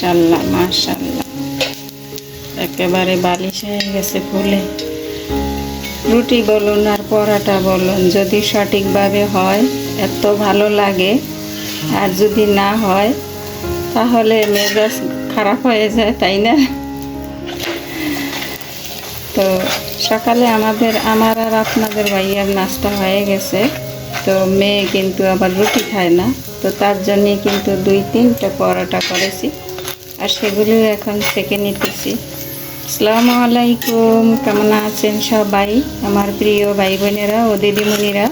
মাশাল্লাহ মাশাল্লাহ একেবারে বালিশ হয়ে গেছে ফুলে। রুটি বলুন আর পরাটা বলুন, যদি সঠিকভাবে হয়, এত ভালো লাগে। আর যদি না হয়, তাহলে মেজাজ খারাপ হয়ে যায়, তাই না? তো সকালে আমাদের, আমার আর আপনাদের ভাইয়ার নাস্তা হয়ে গেছে। তো মেয়ে কিন্তু আবার রুটি খায় না। তো তার জন্যে কিন্তু দুই তিনটা পরোটা করেছি। আর সেগুলো এখন সেকে নিতেছি। আসসালামু আলাইকুম, কেমন আছেন সবাই? আমার প্রিয় ভাই বোনেরা ও দিদিমণিরা,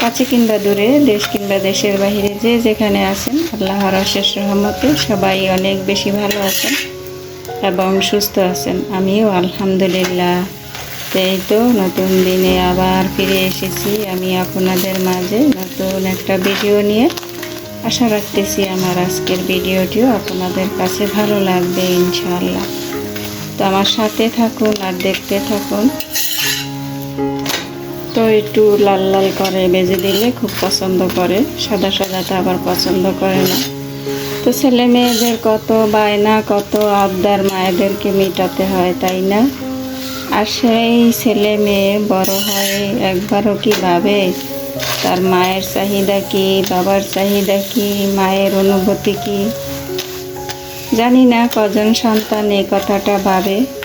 কাছে কিংবা দূরে, দেশ কিংবা দেশের বাইরে যে যেখানে আছেন, আল্লাহর অশেষ রহমতে সবাই অনেক বেশি ভালো আছেন এবং সুস্থ আছেন। আমিও আলহামদুলিল্লাহ। তো এই তো নতুন দিনে আবার ফিরে এসেছি আমি আপনাদের মাঝে নতুন একটা ভিডিও নিয়ে। আশা রাখতেছি আমার আজকের ভিডিওটিও আপনাদের কাছে ভালো লাগবে, ইনশাআল্লাহ। তো আমার সাথে থাকুন আর দেখতে থাকুন। তো একটু লাল লাল করে বেজে দিলে খুব পছন্দ করে, সাদা সাদাটা আবার পছন্দ করে না। তো ছেলে মেয়েদের কত বায়না, কত আবদার মায়েদেরকে মেটাতে হয়, তাই না? আর সেই ছেলে মেয়ে বড় হয়ে একবারও কি ভাবে তার মায়ের চাহিদা কি, বাবার চাহিদা কি, মায়ের অনুভূতি কি? জানি না কজন সন্তান এই কথাটা ভাবে।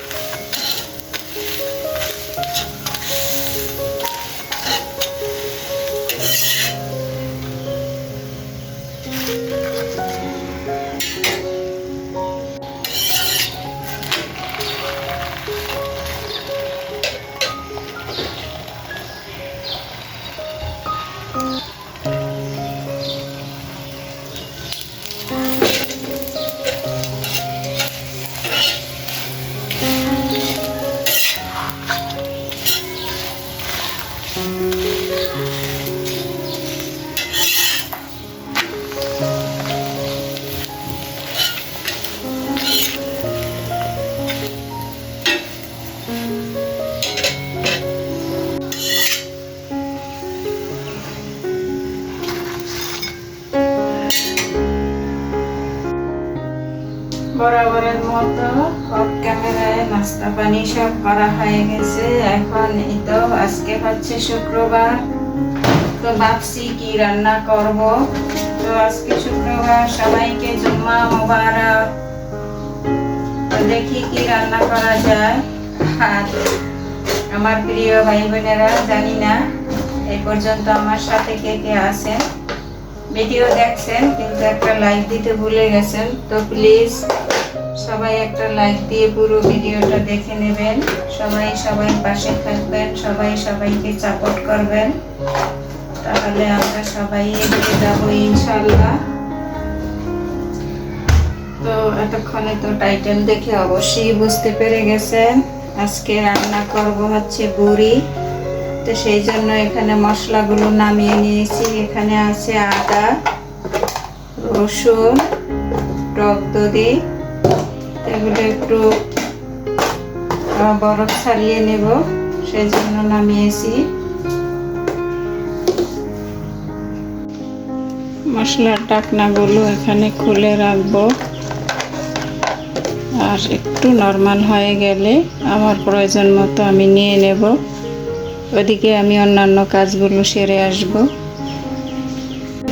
বরাবরের মতো অফ ক্যামেরায় নাস্তা পানি সব করা হয়ে গেছে। এখন এই তো আজকে হচ্ছে শুক্রবার। তো ভাবছি কি রান্না করব? তো আজকে শুক্রবার সবাইকে জুম্মা মোবারক। দেখি কি রান্না করা যায়। আর আমার প্রিয় ভাই বোনেরা জানি না এই পর্যন্ত আমার সাথে কে কে আছেন। ভিডিও দেখছেন, কিন্তু একটা লাইক দিতে ভুলে গেছেন। তো প্লিজ সবাই একটা লাইক দিয়ে পুরো ভিডিওটা দেখে নেবেন। সবাই সবাই পাশে থাকবেন, সবাই সবাইকে সাপোর্ট করবেন। তাহলে আমরা সবাই এগিয়ে যাব ইনশাল্লাহ তো এতক্ষণে তো টাইটেল দেখে অবশ্যই বুঝতে পেরে গেছেন। আজকে রান্না করব হচ্ছে বুড়ি। তো সেই জন্য এখানে মশলাগুলো নামিয়ে নিয়েছি। এখানে আছে আদা, রসুন, টক দধি এগুলো একটু বরফ ছাড়িয়ে নেব সেই জন্য নামিয়েছি। মশলার টাকনাগুলো এখানে খুলে রাখব। আর একটু নর্মাল হয়ে গেলে আমার প্রয়োজন মতো আমি নিয়ে নেব। ওদিকে আমি অন্যান্য কাজগুলো সেরে আসব।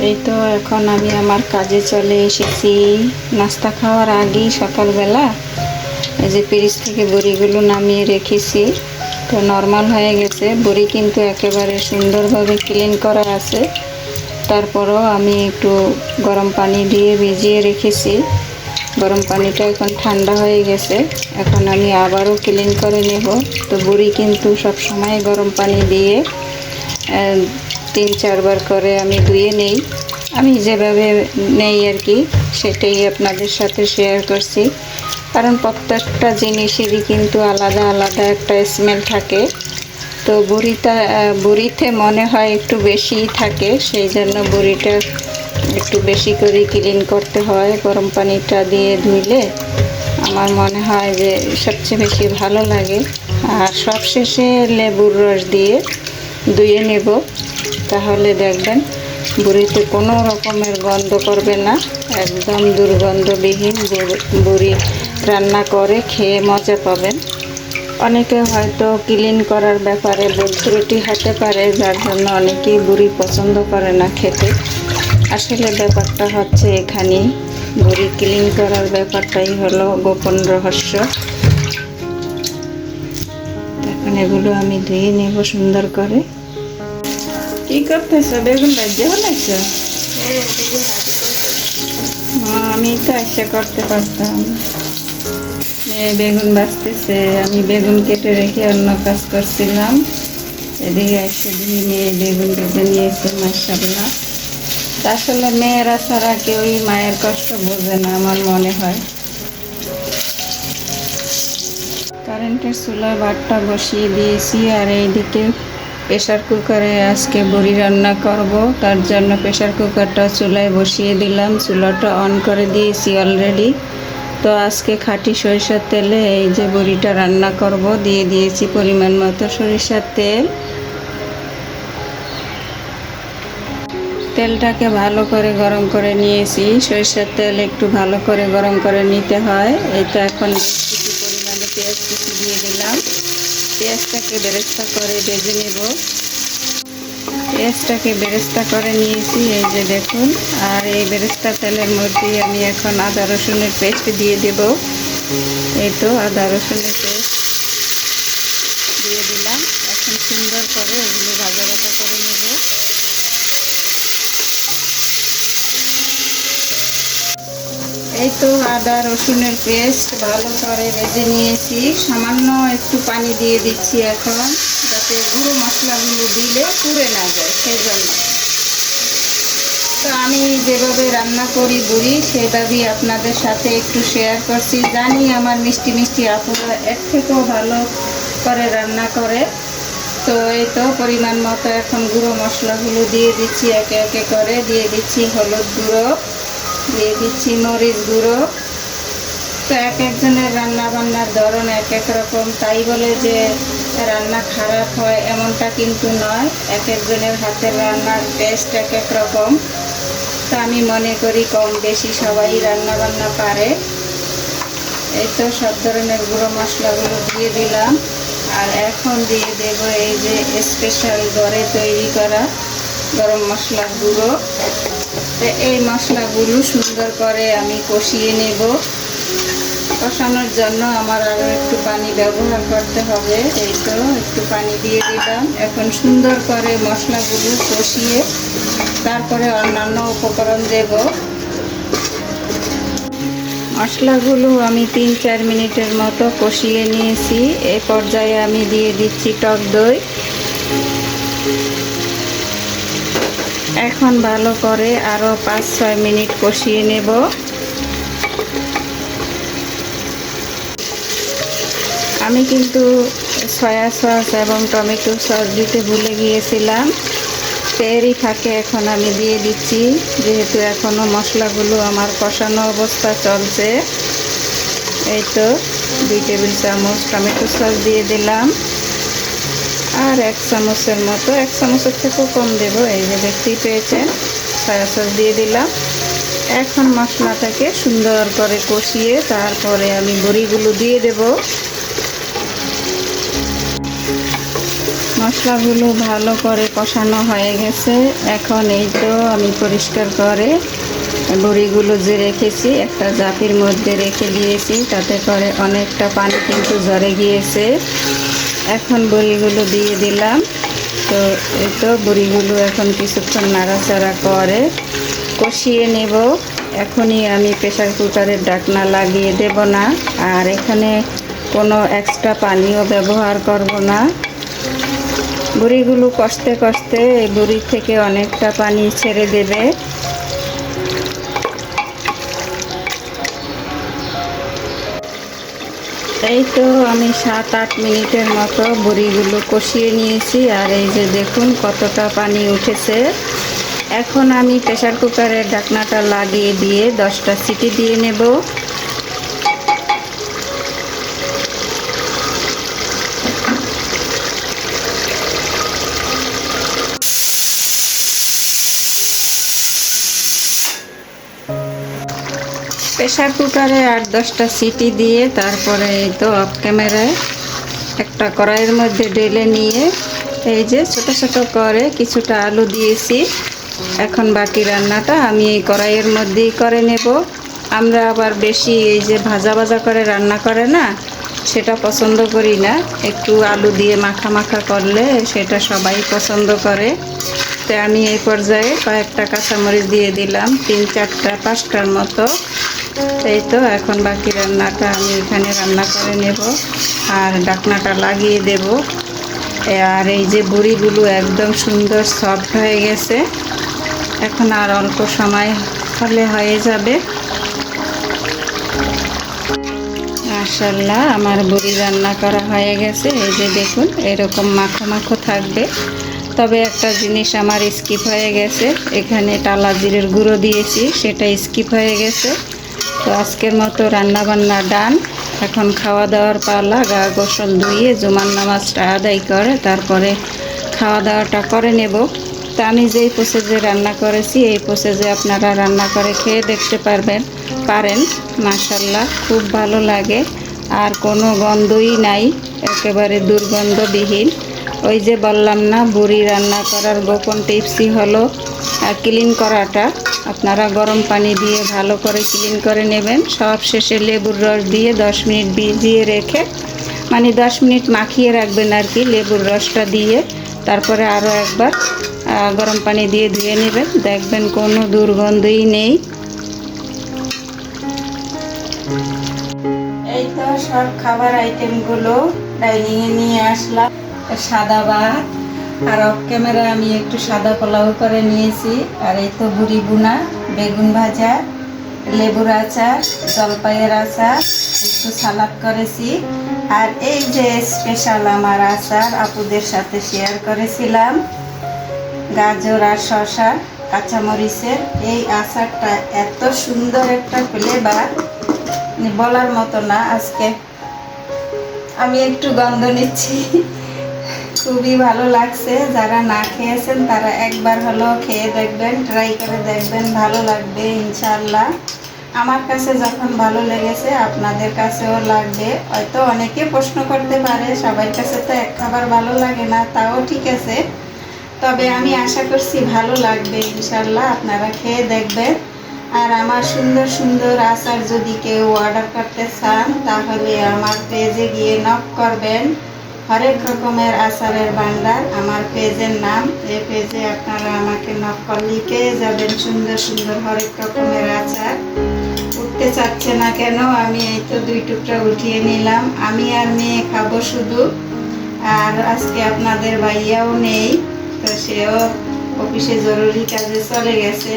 এই তো এখন আমি আমার কাজে চলে এসেছি। নাস্তা খাওয়ার আগেই সকালবেলা এই যে পিরিচ থেকে বড়িগুলো নামিয়ে রেখেছি। তো নর্মাল হয়ে গেছে। বড়ি কিন্তু একেবারে সুন্দরভাবে ক্লিন করা আছে। তারপরও আমি একটু গরম পানি দিয়ে ভিজিয়ে রেখেছি। গরম পানিটা এখন ঠান্ডা হয়ে গেছে। এখন আমি আবারও ক্লিন করে নেব। তো বড়ি কিন্তু সব সময় গরম পানি দিয়ে তিন চারবার করে আমি ধুয়ে নেই। আমি যেভাবে নেই আর কি, সেটাই আপনাদের সাথে শেয়ার করছি। কারণ প্রত্যেকটা জিনিসেরই কিন্তু আলাদা আলাদা একটা স্মেল থাকে। তো বুড়িটা, বুড়িতে মনে হয় একটু বেশিই থাকে, সেই জন্য বুড়িটা একটু বেশি করে ক্লিন করতে হয়। গরম পানিটা দিয়ে ধুইলে আমার মনে হয় যে সবচেয়ে বেশি ভালো লাগে। আর সবশেষে লেবুর রস দিয়ে ধুয়ে নেব। তাহলে দেখবেন, বুড়িতে কোনো রকমের গন্ধ করবে না, একদম দুর্গন্ধবিহীন বুড়ি- রান্না করে খেয়ে মজা পাবেন। অনেকে হয়তো ক্লিন করার ব্যাপারে ভুল হতে পারে, যার জন্য অনেকেই বুড়ি পছন্দ করে না খেতে। আসলে ব্যাপারটা হচ্ছে এখানেই, বুড়ি ক্লিন করার ব্যাপারটাই হলো গোপন রহস্য। এখন এগুলো আমি ধুয়ে নেব সুন্দর করে। কি করতেছো? বেগুন ভাজ্যা বানাইছো? আমি তো এসে করতে পারতাম। বেগুন বাঁচতেছে আমি বেগুন কেটে রেখে অন্য কাজ করছিলাম। এদিকে এসে ধুয়ে নিয়ে বেগুন ভেজে নিয়েছে মাসাল্লাহ আসলে মেয়েরা ছাড়া কেউই মায়ের কষ্ট বোঝে না, আমার মনে হয়। কারেন্টের চুলায় ভাতটা বসিয়ে দিয়েছি আর এইদিকে প্রেশার কুকারে আজকে বড়ি রান্না করব। তার জন্য প্রেশার কুকারটা চুলায় বসিয়ে দিলাম। চুলাটা অন করে দিয়েছি অলরেডি তো আজকে খাঁটি সরিষার তেলে এই যে বড়িটা রান্না করব, দিয়ে দিয়েছি পরিমাণ মতো সরিষার তেল। তেলটাকে ভালো করে গরম করে নিয়েছি। সরিষার তেল একটু ভালো করে গরম করে নিতে হয়। তো এখন কিছু পরিমাণে পেঁয়াজ কুচি দিয়ে দিলাম। পেঁয়াজটাকে বেরেস্তা করে বেজে নেব। পেঁয়াজটাকে বেরেস্তা করে নিয়েছি, এই যে দেখুন। আর এই বেরেস্তা তেলের মধ্যে আমি এখন আদা রসুনের পেস্ট দিয়ে দেব। এই তো আদা রসুনের পেস্ট দিয়ে দিলাম। এখন সুন্দর করে ওগুলো ভাজা ভাজা করে নেব। এই তো আদা রসুনের পেস্ট ভালো করে ভেজে নিয়েছি। সামান্য একটু পানি দিয়ে দিচ্ছি এখন, যাতে গুঁড়ো মশলাগুলো দিলে পুড়ে না যায় সেই জন্য তো আমি যেভাবে রান্না করি বুড়ি, সেভাবেই আপনাদের সাথে একটু শেয়ার করছি। জানি আমার মিষ্টি মিষ্টি আপুরা এর থেকেও ভালো করে রান্না করে। তো এই তো পরিমাণ মতো এখন গুঁড়ো মশলাগুলো দিয়ে দিচ্ছি, একে একে করে। দিয়ে দিচ্ছি হলুদ গুঁড়ো। দিয়ে দিচ্ছি মরিচ গুঁড়ো। তো এক একজনের রান্না বান্নার ধরন এক এক রকম। তাই বলে যে রান্না খারাপ হয় এমনটা কিন্তু নয়। এক একজনের হাতের রান্নার টেস্ট এক এক রকম। তো আমি মনে করি কম বেশি সবাই রান্না বান্না পারে। এই তো সব ধরনের গুঁড়ো মশলাগুলো দিয়ে দিলাম। আর এখন দিয়ে দেব এই যে স্পেশাল ঘরে তৈরি করা গরম মশলার গুঁড়ো। এই মশলাগুলো সুন্দর করে আমি কষিয়ে নেব। কষানোর জন্য আমার আরও একটু পানি ব্যবহার করতে হবে। এই তো একটু পানি দিয়ে দিলাম। এখন সুন্দর করে মশলাগুলো কষিয়ে তারপরে অন্যান্য উপকরণ দেব। মশলাগুলো আমি তিন চার মিনিটের মতো কষিয়ে নিয়েছি। এই পর্যায়ে আমি দিয়ে দিচ্ছি টক দই। এখন ভালো করে আরও পাঁচ, ছয় মিনিট কষিয়ে নেব। আমি কিন্তু সয়া সস এবং টমেটো সস দিতে ভুলে গিয়েছিলাম। তেরই ফাঁকে এখন আমি দিয়ে দিচ্ছি, যেহেতু এখনও মশলাগুলো আমার কষানো অবস্থা চলছে। এই তো দুই টেবিল চামচ টমেটো সস দিয়ে দিলাম। আর এক চামচের মতো, এক চামচের থেকেও কম দেব, এই যে দেখতেই পেয়েছেন সয়া সস দিয়ে দিলাম। এখন মশলাটাকে সুন্দর করে কষিয়ে তারপরে আমি বড়িগুলো দিয়ে দেব। মশলাগুলো ভালো করে কষানো হয়ে গেছে। এখন এই তো আমি পরিষ্কার করে বড়িগুলো যে রেখেছি, একটা জাপির মধ্যে রেখে দিয়েছি, তাতে করে অনেকটা পানি কিন্তু ঝরে গিয়েছে। এখন বড়িগুলো দিয়ে দিলাম। তো এই তো বড়িগুলো এখন কিছুক্ষণ নাড়াচাড়া করে কষিয়ে নেব। এখনই আমি প্রেশার কুকারের ডাকনা লাগিয়ে দেব না। আর এখানে কোনো এক্সট্রা পানিও ব্যবহার করব না। বুড়িগুলো কষতে কষতে এই বুড়ি থেকে অনেকটা পানি ছেড়ে দেবে। এই তো আমি সাত আট মিনিটের মতো বড়িগুলো কষিয়ে নিয়েছি, আর এই যে দেখুন কতটা পানি উঠেছে। এখন আমি প্রেশার কুকারের ঢাকনাটা লাগিয়ে দিয়ে দশটা সিটি দিয়ে নেব। প্রেশার কুকারে আট দশটা সিটি দিয়ে তারপরে এই তো অফ ক্যামেরায় একটা কড়াইয়ের মধ্যে ঢেলে নিয়ে এই যে ছোট ছোট করে কিছুটা আলু দিয়েছি। এখন বাকি রান্নাটা আমি এই কড়াইয়ের মধ্যেই করে নেব। আমরা আবার বেশি এই যে ভাজা ভাজা করে রান্না করে না, সেটা পছন্দ করি না। একটু আলু দিয়ে মাখা মাখা করলে সেটা সবাই পছন্দ করে। তো আমি এই পর্যায়ে কয়েকটা কাঁচামরিচ দিয়ে দিলাম, তিন চারটা, পাঁচটার মতো। এই তো, এখন বাকি রান্নাটা আমি এখানে রান্না করে নেব আর ডাকনাটা লাগিয়ে দেব। আর এই যে বড়িগুলো একদম সুন্দর সফট হয়ে গেছে। এখন আর অল্প সময় হলে হয়ে যাবে। মাশাল্লাহ আমার বড়ি রান্না করা হয়ে গেছে। এই যে দেখুন, এরকম মাখো মাখো থাকবে। তবে একটা জিনিস আমার স্কিপ হয়ে গেছে। এখানে টালা জিরের গুঁড়ো দিয়েছি, সেটা স্কিপ হয়ে গেছে। তো আজকের মতো রান্না বান্না ডান। এখন খাওয়া দাওয়ার পালা, গা গোসল ধুয়ে জুমার নামাজটা আদায় করে, তারপরে খাওয়া দাওয়াটা করে নেব। তা আমি যেই প্রসেসে রান্না করেছি, এই প্রসেসে আপনারা রান্না করে খেয়ে দেখতে পারবেন, পারেন। মাসাল্লাহ খুব ভালো লাগে। আর কোনো গন্ধই নাই, একেবারে দুর্গন্ধবিহীন। ওই যে বললাম না, বুড়ি রান্না করার গোপন টিপসই হলো ক্লিন করাটা। আপনারা গরম পানি দিয়ে ভালো করে ক্লিন করে নেবেন। সব শেষে লেবুর রস দিয়ে দশ মিনিট ভিজিয়ে রেখে মানে দশ মিনিট মাখিয়ে রাখবেন আর কি, লেবুর রসটা দিয়ে। তারপরে আরও একবার গরম পানি দিয়ে ধুয়ে নেবেন। দেখবেন কোনো দুর্গন্ধই নেই। এই তো সব খাবার আইটেমগুলো ডাইনিংয়ে নিয়ে আসলাম। সাদা ভাত আর অফ ক্যামেরা আমি একটু সাদা পোলাও করে নিয়েছি। আর এই তো বুড়ি বুনা বেগুন ভাজা, লেবুর আচার, জলপাইয়ের আচার, একটু সালাদ করেছি। আর এই যে স্পেশাল আমার আচার, আপুদের সাথে শেয়ার করেছিলাম, গাজর আর শসা, কাঁচামরিচের। এই আচারটা এত সুন্দর একটা ফ্লেভার বলার মতো না, আজকে আমি একটু গন্ধ নিচ্ছি। খুবই ভালো লাগছে। যারা না খেয়েছেন, তারা একবার হলো খেয়ে দেখবেন ট্রাই করে দেখবেন, ভালো লাগবে ইনশাল্লাহ আমার কাছে যখন ভালো লেগেছে, আপনাদের কাছেও লাগবে। হয়তো অনেকে প্রশ্ন করতে পারে, সবার কাছে তো এক খাবার ভালো লাগে না, তাও ঠিক আছে। তবে আমি আশা করছি ভালো লাগবে ইনশাল্লাহ আপনারা খেয়ে দেখবেন। আর আমার সুন্দর সুন্দর আচার যদি কেউ অর্ডার করতে চান, তাহলে আমার পেজে গিয়ে নক করবেন। হরেক রকমের আচারের ভান্ডার, আমার পেজের নাম, এই পেজে আপনারা আমাকে নকল লিখে যাবেন সুন্দর সুন্দর হরেক রকমের আচার। উঠতে চাচ্ছে না কেন? আমি এই তো দুই টুকরা উঠিয়ে নিলাম। আমি আর মেয়ে খাব শুধু। আর আজকে আপনাদের ভাইয়াও নেই, তো সেও অফিসে জরুরি কাজে চলে গেছে।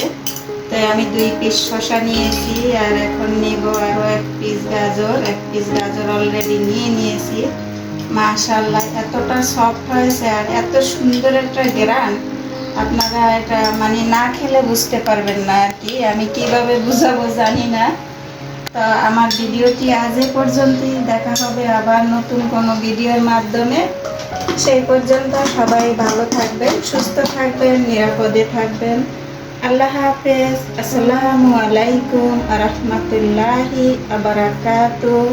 তাই আমি দুই পিস শশা নিয়েছি আর এখন নেব আরও এক পিস গাজর। এক পিস গাজর অলরেডি নিয়ে নিয়েছি। মাশাল্লাহ এতটা সফট হয়েছে আর এত সুন্দর একটা গ্রান। আপনারা এটা মানে না খেলে বুঝতে পারবেন না আর কি, আমি কীভাবে বুঝাবো জানি না। তো আমার ভিডিওটি আজ পর্যন্তই, দেখা হবে আবার নতুন কোনো ভিডিওর মাধ্যমে। সেই পর্যন্ত সবাই ভালো থাকবেন, সুস্থ থাকবেন, নিরাপদে থাকবেন। আল্লাহ হাফেজ, আসসালামু আলাইকুম রহমতুল্লাহি আবরাকাতুহ